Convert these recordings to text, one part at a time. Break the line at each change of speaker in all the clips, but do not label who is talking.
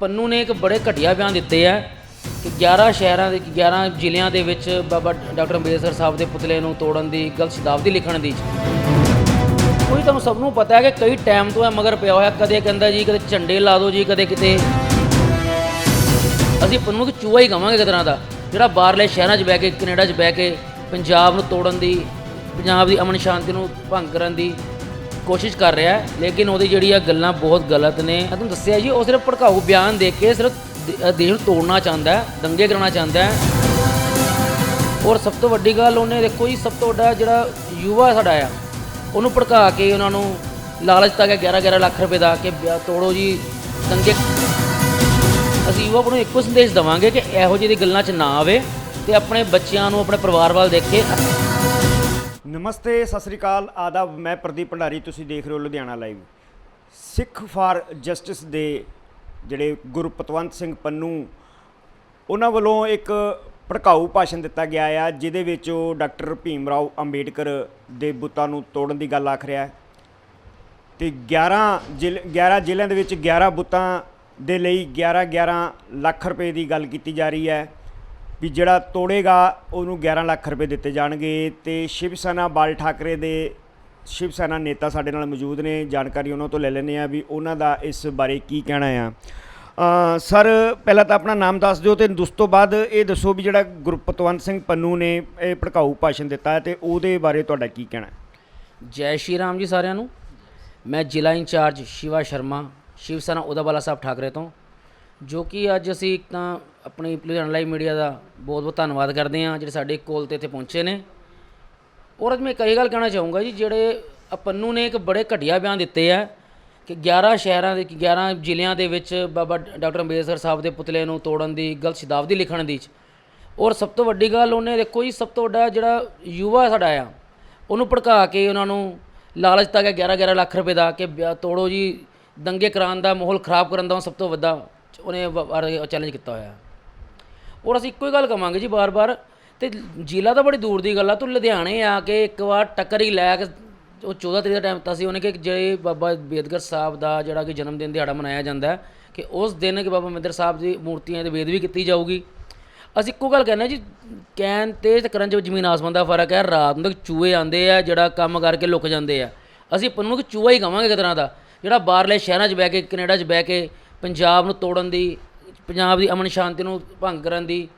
ਪੰਨੂ ਨੇ ਇੱਕ ਬੜੇ ਘਟੀਆ ਬਿਆਨ ਦਿੱਤੇ ਆ ਕਿ 11 ਸ਼ਹਿਰਾਂ ਦੇ 11 ਜ਼ਿਲ੍ਹਿਆਂ ਦੇ ਵਿੱਚ ਬਾਬਾ ਡਾਕਟਰ ਅੰਬੇਦਕਰ ਸਾਹਿਬ ਦੇ ਪੁਤਲੇ ਨੂੰ ਤੋੜਨ ਦੀ ਗਲਤ ਸ਼ਬਦਾਵਲੀ ਲਿਖਣ ਦੀ। ਕੋਈ ਤੁਹਾਨੂੰ ਸਭ ਨੂੰ ਪਤਾ ਹੈ ਕਿ ਕਈ ਟਾਈਮ ਤੋਂ ਇਹ ਮਗਰ ਪਿਆ ਹੋਇਆ, ਕਦੇ ਕਹਿੰਦਾ ਜੀ, ਕਦੇ ਝੰਡੇ ਲਾ ਦਿਓ ਜੀ, ਕਦੇ ਕਿਤੇ। ਅਸੀਂ ਪੰਨੂ ਨੂੰ ਚੂਹਾ ਹੀ ਕਵਾਂਗੇ ਇੱਕ ਤਰ੍ਹਾਂ ਦਾ, ਜਿਹੜਾ ਬਾਹਰਲੇ ਸ਼ਹਿਰਾਂ 'ਚ ਬਹਿ ਕੇ, ਕੈਨੇਡਾ 'ਚ ਬਹਿ ਕੇ ਪੰਜਾਬ ਨੂੰ ਤੋੜਨ ਦੀ, ਪੰਜਾਬ ਦੀ ਅਮਨ ਸ਼ਾਂਤੀ ਨੂੰ ਭੰਗ ਕਰਨ ਦੀ ਕੋਸ਼ਿਸ਼ ਕਰ ਰਿਹਾ ਹੈ, ਲੇਕਿਨ ਉਹਦੀ ਜਿਹੜੀ ਆ ਗੱਲਾਂ ਬਹੁਤ ਗਲਤ ਨੇ। ਮੈਂ ਤੁਹਾਨੂੰ ਦੱਸਿਆ ਜੀ, ਉਹ ਸਿਰਫ ਭੜਕਾਊ ਬਿਆਨ ਦੇ ਕੇ ਸਿਰਫ ਦੇ- ਦੇਸ਼ ਨੂੰ ਤੋੜਨਾ ਚਾਹੁੰਦਾ ਹੈ, ਦੰਗੇ ਕਰਾਉਣਾ ਚਾਹੁੰਦਾ ਹੈ। ਔਰ ਸਭ ਤੋਂ ਵੱਡੀ ਗੱਲ ਉਹਨੇ ਦੇਖੋ ਜੀ, ਸਭ ਤੋਂ ਵੱਡਾ ਜਿਹੜਾ ਯੁਵਾ ਸਾਡਾ ਆ, ਉਹਨੂੰ ਭੜਕਾ ਕੇ ਉਹਨਾਂ ਨੂੰ ਲਾਲਚ ਦਿੱਤਾ ਗਿਆ 11 11 ਲੱਖ ਰੁਪਏ ਦਾ ਕਿ ਵਿਆਹ ਤੋੜੋ ਜੀ, ਦੰਗੇ। ਅਸੀਂ ਯੁਵਾ ਨੂੰ ਇੱਕੋ ਸੰਦੇਸ਼ ਦਵਾਂਗੇ ਕਿ ਇਹੋ ਜਿਹੀ ਦੀ ਗੱਲਾਂ 'ਚ ਨਾ ਆਵੇ ਤੇ ਆਪਣੇ ਬੱਚਿਆਂ ਨੂੰ, ਆਪਣੇ ਪਰਿਵਾਰ ਵੱਲ ਦੇਖੇ।
ਨਮਸਤੇ, ਸਤਿ ਸ੍ਰੀ ਅਕਾਲ। ਆਦਾਬ, ਮੈਂ ਪ੍ਰਦੀਪ ਭੰਡਾਰੀ, ਤੁਸੀਂ ਦੇਖ ਰਹੇ ਹੋ Ludhiana live. Sikh for justice ਦੇ ਜਿਹੜੇ ਗੁਰਪਤਵੰਤ ਸਿੰਘ ਪੰਨੂ, ਉਹਨਾਂ ਵੱਲੋਂ ਇੱਕ ਭੜਕਾਊ ਭਾਸ਼ਣ ਦਿੱਤਾ ਗਿਆ ਆ, ਜਿਹਦੇ ਵਿੱਚ ਉਹ ਡਾਕਟਰ ਭੀਮ ਰਾਓ ਅੰਬੇਡਕਰ ਦੇ ਬੁੱਤਾਂ ਨੂੰ ਤੋੜਨ ਦੀ ਗੱਲ ਆਖ ਰਿਹਾ ਹੈ। ਤੇ 11 ਜ਼ਿਲ੍ਹ 11 ਜ਼ਿਲ੍ਹਿਆਂ ਦੇ ਵਿੱਚ 11 ਬੁੱਤਾਂ ਦੇ ਲਈ 11 11 ਲੱਖ ਰੁਪਏ ਦੀ ਗੱਲ ਕੀਤੀ ਜਾ ਰਹੀ ਹੈ। ਵੀ ਜਿਹੜਾ ਤੋੜੇਗਾ, ਉਹਨੂੰ 11 ਲੱਖ ਰੁਪਏ ਦਿੱਤੇ ਜਾਣਗੇ ਤੇ ਸ਼ਿਵ ਸੈਨਾ, ਬਾਲ ਠਾਕਰੇ ਦੇ ਸ਼ਿਵ ਸੈਨਾ ਨੇਤਾ ਸਾਡੇ ਨਾਲ ਮੌਜੂਦ ਨੇ, ਜਾਣਕਾਰੀ ਉਹਨਾਂ ਤੋਂ ਲੈ ਲੈਂਦੇ ਆ ਵੀ ਉਹਨਾਂ ਦਾ ਇਸ ਬਾਰੇ ਕੀ ਕਹਿਣਾ ਆ। ਸਰ, ਪਹਿਲਾਂ ਤਾਂ ਆਪਣਾ ਨਾਮ ਦੱਸ ਦਿਓ ਤੇ ਉਸ ਤੋਂ ਬਾਅਦ ਇਹ ਦੱਸੋ ਵੀ ਜਿਹੜਾ ਗੁਰਪਤਵੰਤ ਸਿੰਘ ਪੰਨੂ ਨੇ ਇਹ ਭੜਕਾਊ ਭਾਸ਼ਣ ਦਿੱਤਾ ਹੈ ਤੇ ਉਹਦੇ ਬਾਰੇ ਤੁਹਾਡਾ ਕੀ ਕਹਿਣਾ
ਜੈ ਸ਼੍ਰੀ ਰਾਮ ਜੀ ਸਾਰਿਆਂ ਨੂੰ। ਮੈਂ ਜ਼ਿਲ੍ਹਾ ਇੰਚਾਰਜ ਸ਼ਿਵਾ ਸ਼ਰਮਾ, ਸ਼ਿਵ ਸੈਨਾ ਉਦਾਵਾਲਾ ਸਾਹਿਬ ਠਾਕਰੇ ਤੋਂ। ਜੋ ਕਿ ਅੱਜ ਅਸੀਂ ਇੱਕ ਤਾਂ ਆਪਣੀ ਲੁਧਿਆਣਾ ਲਾਈਵ ਮੀਡੀਆ ਦਾ ਬਹੁਤ ਬਹੁਤ ਧੰਨਵਾਦ ਕਰਦੇ ਹਾਂ, ਜਿਹੜੇ ਸਾਡੇ ਕੋਲ ਤੇ ਇੱਥੇ ਪਹੁੰਚੇ ਨੇ। ਔਰ ਅੱਜ ਮੈਂ ਇੱਕ ਇਹ ਗੱਲ ਕਹਿਣਾ ਚਾਹੂੰਗਾ ਜੀ, ਜਿਹੜੇ ਆਹ ਪੰਨੂ ਨੇ ਇੱਕ ਬੜੇ ਘਟੀਆ ਬਿਆਨ ਦਿੱਤੇ ਆ ਕਿ 11 ਸ਼ਹਿਰਾਂ ਦੇ 11 ਜ਼ਿਲ੍ਹਿਆਂ ਦੇ ਵਿੱਚ ਬਾਬਾ ਡਾਕਟਰ ਅੰਬੇਦਕਰ ਸਾਹਿਬ ਦੇ ਪੁਤਲੇ ਨੂੰ ਤੋੜਨ ਦੀ, ਗਲਤ ਸ਼ਬਦਾਵਲੀ ਲਿਖਣ ਦੀ ਔਰ ਸਭ ਤੋਂ ਵੱਡੀ ਗੱਲ ਉਹਨੇ ਦੇਖੋ ਜੀ, ਸਭ ਤੋਂ ਵੱਡਾ ਜਿਹੜਾ ਯੁਵਾ ਸਾਡਾ ਆ, ਉਹਨੂੰ ਭੜਕਾ ਕੇ ਉਹਨਾਂ ਨੂੰ ਲਾਲਚ ਦਿੱਤਾ ਗਿਆ 11 11 ਲੱਖ ਰੁਪਏ ਦਾ ਕਿ ਵਿਆਹ ਤੋੜੋ ਜੀ, ਦੰਗੇ ਕਰਾਉਣ ਦਾ ਮਾਹੌਲ ਖਰਾਬ ਕਰਨ ਦਾ ਸਭ ਤੋਂ ਵੱਡਾ ਉਹਨੇ ਚੈਲੰਜ ਕੀਤਾ ਹੋਇਆ। ਔਰ ਅਸੀਂ ਇੱਕੋ ਹੀ ਗੱਲ ਕਵਾਂਗੇ ਜੀ ਬਾਰ-ਬਾਰ, ਤੇ ਜ਼ਿਲ੍ਹਾ ਤਾਂ ਬੜੀ ਦੂਰ ਦੀ ਗੱਲ ਆ, ਤੂੰ ਲੁਧਿਆਣੇ ਆ ਕੇ ਇੱਕ ਵਾਰ ਟੱਕਰ ਹੀ ਲੈ ਕੇ ਉਹ 14 ਤਰੀਕ ਦਾ ਟਾਈਮ ਦਿੱਤਾ ਸੀ ਉਹਨੇ ਕਿ ਜਿਹੜੇ ਬਾਬਾ ਬੇਦਗਰ ਸਾਹਿਬ ਦਾ ਜਿਹੜਾ ਕਿ ਜਨਮ ਦਿਨ ਦਿਹਾੜਾ ਮਨਾਇਆ ਜਾਂਦਾ ਕਿ ਉਸ ਦਿਨ ਕਿ ਬਾਬਾ ਮਿੰਦਰ ਸਾਹਿਬ ਦੀ ਮੂਰਤੀਆਂ 'ਤੇ ਵੇਦ ਵੀ ਕੀਤੀ ਜਾਊਗੀ। ਅਸੀਂ ਇੱਕੋ ਗੱਲ ਕਹਿੰਦੇ ਹਾਂ ਜੀ ਕਹਿਣ ਤੇ ਤੇ ਕਰਨ 'ਚ ਜ਼ਮੀਨ ਆਸਮਾਨ ਦਾ ਫ਼ਰਕ ਹੈ, ਰਾਤ ਨੂੰ ਤੱਕ ਚੂਹੇ ਆਉਂਦੇ ਆ, ਜਿਹੜਾ ਕੰਮ ਕਰਕੇ ਲੁਕ ਜਾਂਦੇ ਆ। ਅਸੀਂ ਪੰਨੂ ਨੂੰ ਚੂਹਾ ਹੀ ਕਵਾਂਗੇ ਇੱਕ ਤਰ੍ਹਾਂ ਦਾ, ਜਿਹੜਾ ਬਾਹਰਲੇ ਸ਼ਹਿਰਾਂ 'ਚ ਬਹਿ ਕੇ, ਕੈਨੇਡਾ 'ਚ ਬਹਿ ਕੇ ਪੰਜਾਬ ਨੂੰ ਤੋੜਨ ਦੀ, ਪੰਜਾਬ ਦੀ ਅਮਨ ਸ਼ਾਂਤੀ ਨੂੰ ਭੰਗ ਕਰਨ ਦੀ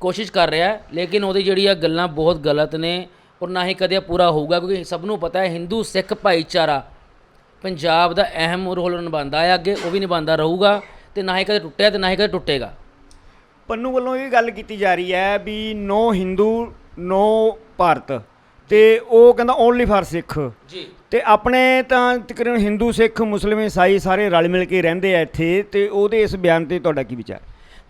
ਕੋਸ਼ਿਸ਼ ਕਰ ਰਿਹਾ ਲੇਕਿਨ ਉਹਦੀ ਜਿਹੜੀ ਆ ਗੱਲਾਂ ਬਹੁਤ ਗਲਤ ਨੇ ਔਰ ਨਾ ਹੀ ਕਦੇ ਪੂਰਾ ਹੋਊਗਾ, ਕਿਉਂਕਿ ਸਭ ਨੂੰ ਪਤਾ ਹੈ ਹਿੰਦੂ ਸਿੱਖ ਭਾਈਚਾਰਾ ਪੰਜਾਬ ਦਾ ਅਹਿਮ ਰੋਲ ਨਿਭਾਉਂਦਾ ਹੈ, ਅੱਗੇ ਉਹ ਵੀ ਨਿਭਾਉਂਦਾ ਰਹੂਗਾ ਤੇ ਨਾ ਹੀ ਕਦੇ ਟੁੱਟਿਆ ਤੇ ਨਾ ਹੀ ਕਦੇ ਟੁੱਟੇਗਾ।
ਪੰਨੂ ਵੱਲੋਂ ਇਹ ਗੱਲ ਕੀਤੀ ਜਾ ਰਹੀ ਹੈ ਵੀ ਨੋ ਹਿੰਦੂ, ਨੋ ਭਾਰਤ। ਤੇ ਉਹ ਕਹਿੰਦਾ ਓਨਲੀ ਫਾਰ ਸਿੱਖ।
ਜੀ।
ਤੇ ਆਪਣੇ ਤਾਂ ਤਕਰੀਬਨ ਹਿੰਦੂ ਸਿੱਖ ਮੁਸਲਿਮ ਈਸਾਈ ਸਾਰੇ ਰਲ ਮਿਲ ਕੇ ਰਹਿੰਦੇ ਆ ਇੱਥੇ ਤੇ ਉਹਦੇ ਇਸ ਬਿਆਨ ਤੇ ਤੁਹਾਡਾ ਕੀ ਵਿਚਾਰ?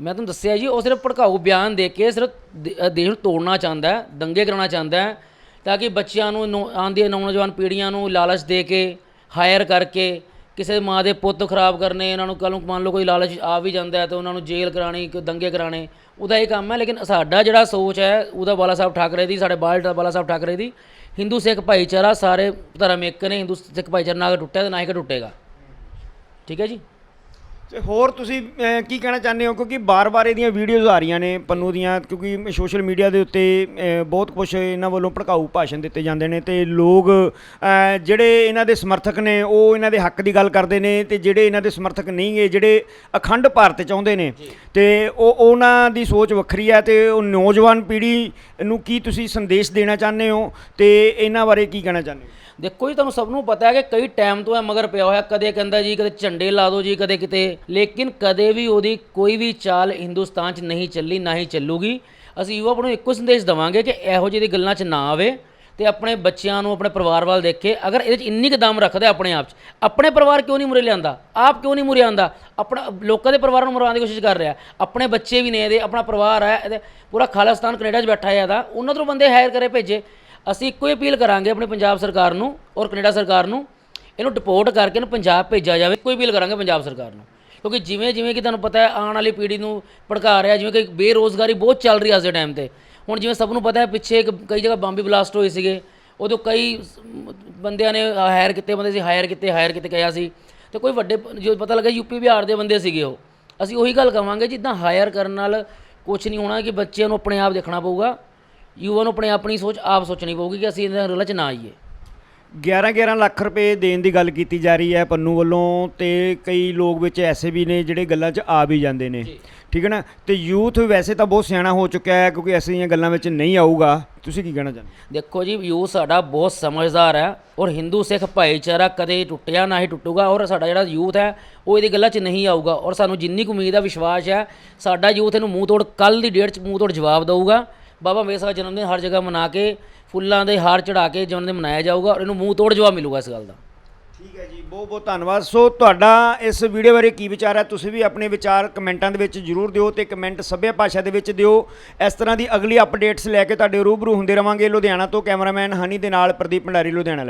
ਮੈਂ ਤੁਹਾਨੂੰ ਦੱਸਿਆ ਜੀ ਉਹ ਸਿਰਫ ਭੜਕਾਊ ਬਿਆਨ ਦੇ ਕੇ ਸਿਰਫ ਦੇ- ਦੇਸ਼ ਨੂੰ ਤੋੜਨਾ ਚਾਹੁੰਦਾ ਹੈ ਦੰਗੇ ਕਰਾਉਣਾ ਚਾਹੁੰਦਾ ਹੈ ਤਾਂ ਕਿ ਬੱਚਿਆਂ ਨੂੰ ਨੌ- ਆਉਣ ਦੀਆਂ ਨੌਜਵਾਨ ਪੀੜ੍ਹੀਆਂ ਨੂੰ ਲਾਲਚ ਦੇ ਕੇ ਹਾਇਰ ਕਰਕੇ ਕਿਸੇ ਮਾਂ ਦੇ ਪੁੱਤ ਖਰਾਬ ਕਰਨੇ, ਇਹਨਾਂ ਨੂੰ ਕੱਲ੍ਹ ਨੂੰ ਮੰਨ ਲਓ ਕੋਈ ਲਾਲਚ ਆ ਵੀ ਜਾਂਦਾ ਹੈ ਤਾਂ ਉਹਨਾਂ ਨੂੰ ਜੇਲ੍ਹ ਕਰਾਣੀ ਕੋਈ ਦੰਗੇ ਕਰਾਣੇ, ਉਹਦਾ ਇਹ ਕੰਮ ਹੈ, ਲੇਕਿਨ ਸਾਡਾ ਜਿਹੜਾ ਸੋਚ ਹੈ, ਉਹਦਾ ਬਾਲਾ ਸਾਹਿਬ ਠਾਕਰੇ ਦੀ, ਸਾਡੇ ਬਾਲ ਬਾਲਾ ਸਾਹਿਬ ਠਾਕਰੇ ਦੀ, ਹਿੰਦੂ ਸਿੱਖ ਭਾਈਚਾਰਾ ਸਾਰੇ ਧਰਮ ਇੱਕ ਨੇ, ਹਿੰਦੂ ਸਿੱਖ ਭਾਈਚਾਰਾ ਨਾ ਟੁੱਟਿਆ ਤੇ ਨਾ ਹੀ ਟੁੱਟੇਗਾ। ਠੀਕ ਹੈ ਜੀ?
ਤੇ ਹੋਰ ਤੁਸੀਂ ਅਹ, ਕੀ ਕਹਿਣਾ ਚਾਹੁੰਦੇ ਹੋ? ਕਿਉਂਕਿ ਬਾਰ-ਬਾਰ ਇਹਦੀਆਂ ਵੀਡੀਓਜ਼ ਆ ਰਹੀਆਂ ਨੇ ਪੰਨੂ ਦੀਆਂ ਕਿਉਂਕਿ ਸੋਸ਼ਲ ਮੀਡੀਆ ਦੇ ਉੱਤੇ ਅਹ, ਬਹੁਤ ਕੁਝ ਇਹਨਾਂ ਵੱਲੋਂ ਭੜਕਾਊ ਭਾਸ਼ਣ ਦਿੱਤੇ ਜਾਂਦੇ ਨੇ ਤੇ ਲੋਕ ਅਹ, ਜਿਹੜੇ ਇਹਨਾਂ ਦੇ ਸਮਰਥਕ ਨੇ ਉਹ ਇਹਨਾਂ ਦੇ ਹੱਕ ਦੀ ਗੱਲ ਕਰਦੇ ਨੇ ਤੇ ਜਿਹੜੇ ਇਹਨਾਂ ਦੇ ਸਮਰਥਕ ਨਹੀਂ ਗੇ ਜਿਹੜੇ ਅਖੰਡ ਭਾਰਤ ਚਾਹੁੰਦੇ ਨੇ ਤੇ ਉਹ ਉਹਨਾਂ ਦੀ ਸੋਚ ਵੱਖਰੀ ਹੈ ਤੇ ਉਹ ਨੌਜਵਾਨ ਪੀੜ੍ਹੀ ਨੂੰ ਕੀ ਤੁਸੀਂ ਸੰਦੇਸ਼ ਦੇਣਾ ਚਾਹੁੰਦੇ ਹੋ? ਤੇ ਇਹਨਾਂ ਬਾਰੇ ਕੀ ਕਹਿਣਾ ਚਾਹੁੰਦੇ ਹੋ?
ਦੇਖੋ ਜੀ, ਤੁਹਾਨੂੰ ਸਭ ਨੂੰ ਪਤਾ ਹੈ ਕਿ ਕਈ ਟਾਈਮ ਤੋਂ ਇਹ ਮਗਰ ਪਿਆ ਹੋਇਆ, ਕਦੇ ਕਹਿੰਦਾ ਜੀ, ਕਦੇ ਝੰਡੇ ਲਾ ਦਿਓ ਜੀ, ਕਦੇ ਕਿਤੇ। ਲੇਕਿਨ ਕਦੇ ਵੀ ਉਹਦੀ ਕੋਈ ਵੀ ਚਾਲ ਹਿੰਦੁਸਤਾਨ 'ਚ ਨਹੀਂ ਚੱਲੀ, ਨਾ ਹੀ ਚੱਲੂਗੀ। ਅਸੀਂ ਯੁਵਾ ਨੂੰ ਇੱਕੋ ਸੰਦੇਸ਼ ਦਵਾਂਗੇ ਕਿ ਇਹੋ ਜਿਹੀ ਦੀ ਗੱਲਾਂ 'ਚ ਨਾ ਆਵੇ ਤੇ ਆਪਣੇ ਬੱਚਿਆਂ ਨੂੰ, ਆਪਣੇ ਪਰਿਵਾਰ ਵੱਲ ਦੇਖੇ। ਅਗਰ ਇਹਦੇ 'ਚ ਇੰਨੀ ਕੁ ਦਮ ਰੱਖਦਾ ਆਪਣੇ ਆਪ 'ਚ, ਆਪਣੇ ਪਰਿਵਾਰ ਕਿਉਂ ਨਹੀਂ ਮੁਰੇ ਲਿਆਂਦਾ? ਆਪ ਕਿਉਂ ਨਹੀਂ ਮੁਰੇ ਆਂਦਾ? ਆਪਣਾ, ਲੋਕਾਂ ਦੇ ਪਰਿਵਾਰ ਨੂੰ ਮਰਵਾਉਣ ਦੀ ਕੋਸ਼ਿਸ਼ ਕਰ ਰਿਹਾ। ਆਪਣੇ ਬੱਚੇ ਵੀ ਨੇ ਇਹਦੇ, ਆਪਣਾ ਪਰਿਵਾਰ ਹੈ, ਇਹਦੇ ਪੂਰਾ ਖਾਲਿਸਤਾਨ ਕੈਨੇਡਾ 'ਚ ਬੈਠਾ ਹੈ ਇਹਦਾ। ਉਹਨਾਂ ਤੋਂ ਬੰਦੇ ਹਾਇਰ ਕਰੇ ਭੇਜੇ। ਅਸੀਂ ਇੱਕੋ ਹੀ ਅਪੀਲ ਕਰਾਂਗੇ ਆਪਣੀ ਪੰਜਾਬ ਸਰਕਾਰ ਨੂੰ ਔਰ ਕੈਨੇਡਾ ਸਰਕਾਰ ਨੂੰ, ਇਹਨੂੰ ਡਿਪੋਰਟ ਕਰਕੇ ਇਹਨੂੰ ਪੰਜਾਬ ਭੇਜਿਆ ਜਾਵੇ। ਕੋਈ ਅਪੀਲ ਕਰਾਂਗੇ ਪੰਜਾਬ ਸਰਕਾਰ ਨੂੰ। ਕਿਉਂਕਿ ਜਿਵੇਂ ਜਿਵੇਂ ਕਿ ਤੁਹਾਨੂੰ ਪਤਾ ਹੈ, ਆਉਣ ਵਾਲੀ ਪੀੜ੍ਹੀ ਨੂੰ ਭੜਕਾ ਰਿਹਾ, ਜਿਵੇਂ ਕਿ ਬੇਰੋਜ਼ਗਾਰੀ ਬਹੁਤ ਚੱਲ ਰਹੀ ਹੈ ਅੱਜ ਦੇ ਟਾਈਮ ਤੇ। ਹੁਣ ਜਿਵੇਂ ਸਭ ਨੂੰ ਪਤਾ ਹੈ, ਪਿੱਛੇ ਇੱਕ ਕਈ ਜਗ੍ਹਾ ਬੰਬੀ ਬਲਾਸਟ ਹੋਏ ਸੀਗੇ। ਉਦੋਂ ਕਈ ਬੰਦਿਆਂ ਨੇ ਹਾਇਰ ਕੀਤੇ, ਬੰਦੇ ਸੀ ਹਾਇਰ ਕੀਤੇ ਹਾਇਰ ਕੀਤੇ ਕਿਹਾ ਸੀ। ਤੇ ਕੋਈ ਵੱਡੇ ਜੋ ਪਤਾ ਲੱਗਾ ਯੂਪੀ ਬਿਹਾਰ ਦੇ ਬੰਦੇ ਸੀਗੇ ਉਹ। ਅਸੀਂ ਉਹੀ ਗੱਲ ਕਵਾਂਗੇ, ਜਿੱਦਾਂ ਹਾਇਰ ਕਰਨ ਨਾਲ ਕੁਝ ਨਹੀਂ ਹੋਣਾ, ਕਿ ਬੱਚਿਆਂ ਨੂੰ ਆਪਣੇ ਆਪ ਦੇਖਣਾ ਪਊਗਾ। ਯੂਵਾ ਨੂੰ ਆਪਣੇ ਆਪਣੀ ਸੋਚ ਆਪ ਸੋਚਣੀ ਪਊਗੀ ਕਿ ਅਸੀਂ ਇਹਨਾਂ ਰੋਲਾਂ 'ਚ ਨਾ ਆਈਏ।
11 11 ਲੱਖ ਰੁਪਏ ਦੇਣ ਦੀ ਗੱਲ ਕੀਤੀ ਜਾ ਰਹੀ ਹੈ ਪੰਨੂ ਵੱਲੋਂ ਤੇ ਕਈ ਲੋਕ ਵਿੱਚ ਐਸੇ ਵੀ ਨੇ ਜਿਹੜੇ ਗੱਲਾਂ 'ਚ ਆ ਵੀ ਜਾਂਦੇ ਨੇ। ਠੀਕ ਹੈ ਨਾ? ਤੇ ਯੂਥ ਵੈਸੇ ਤਾਂ ਬਹੁਤ ਸਿਆਣਾ ਹੋ ਚੁੱਕਿਆ ਹੈ ਕਿਉਂਕਿ ਐਸੀਆਂ ਗੱਲਾਂ ਵਿੱਚ ਨਹੀਂ ਆਊਗਾ। ਤੁਸੀਂ ਕੀ ਕਹਿਣਾ ਚਾਹੁੰਦੇ
ਦੇਖੋ ਜੀ ਯੂਥ ਸਾਡਾ ਬਹੁਤ ਸਮਝਦਾਰ ਹੈ ਔਰ ਹਿੰਦੂ ਸਿੱਖ ਭਾਈਚਾਰਾ ਕਦੇ ਟੁੱਟਿਆ ਨਾ ਹੀ ਟੁੱਟੂਗਾ ਔਰ ਸਾਡਾ ਜਿਹੜਾ ਯੂਥ ਹੈ ਉਹ ਇਹਦੀ ਗੱਲਾਂ 'ਚ ਨਹੀਂ ਆਊਗਾ ਔਰ ਸਾਨੂੰ ਜਿੰਨੀ ਕੁ ਉਮੀਦ ਹੈ ਵਿਸ਼ਵਾਸ ਹੈ ਸਾਡਾ ਯੂਥ ਇਹਨੂੰ ਮੂੰਹ ਤੋੜ ਕੱਲ ਦੀ ਡੇਟ 'ਚ ਮੂੰਹ ਤੋੜ ਜਵਾਬ ਦਊਗਾ। ਬਾਬਾ ਮੇਸਾ ਦਾ ਜਨਮ ਦਿਨ ਹਰ ਜਗ੍ਹਾ ਮਨਾ ਕੇ, ਫੁੱਲਾਂ ਦੇ ਹਾਰ ਚੜਾ ਕੇ ਜਨਮ ਦਿਨ ਮਨਾਇਆ ਜਾਊਗਾ ਔਰ ਇਹਨੂੰ ਮੂੰਹ ਤੋੜ ਜਵਾਬ ਮਿਲੂਗਾ ਇਸ ਗੱਲ ਦਾ।
ਠੀਕ ਹੈ ਜੀ, ਬਹੁਤ ਬਹੁਤ ਧੰਨਵਾਦ। ਸੋ ਤੁਹਾਡਾ ਇਸ ਵੀਡੀਓ ਬਾਰੇ ਕੀ ਵਿਚਾਰ ਹੈ, ਤੁਸੀਂ ਵੀ ਆਪਣੇ ਵਿਚਾਰ ਕਮੈਂਟਾਂ ਦੇ ਵਿੱਚ ਜਰੂਰ ਦਿਓ ਤੇ ਕਮੈਂਟ ਸਭਿਆ ਭਾਸ਼ਾ ਦੇ ਵਿੱਚ ਦਿਓ। ਇਸ ਤਰ੍ਹਾਂ ਦੀ ਅਗਲੀ ਅਪਡੇਟਸ ਲੈ ਕੇ ਤੁਹਾਡੇ ਰੂਬਰੂ ਹੁੰਦੇ ਰਵਾਂਗੇ ਲੁਧਿਆਣਾ ਤੋਂ ਕੈਮਰਾਮੈਨ ਹਨੀ ਦੇ ਨਾਲ ਪ੍ਰਦੀਪ ਭੰਡਾਰੀ, ਲੁਧਿਆਣਾ ਲਈ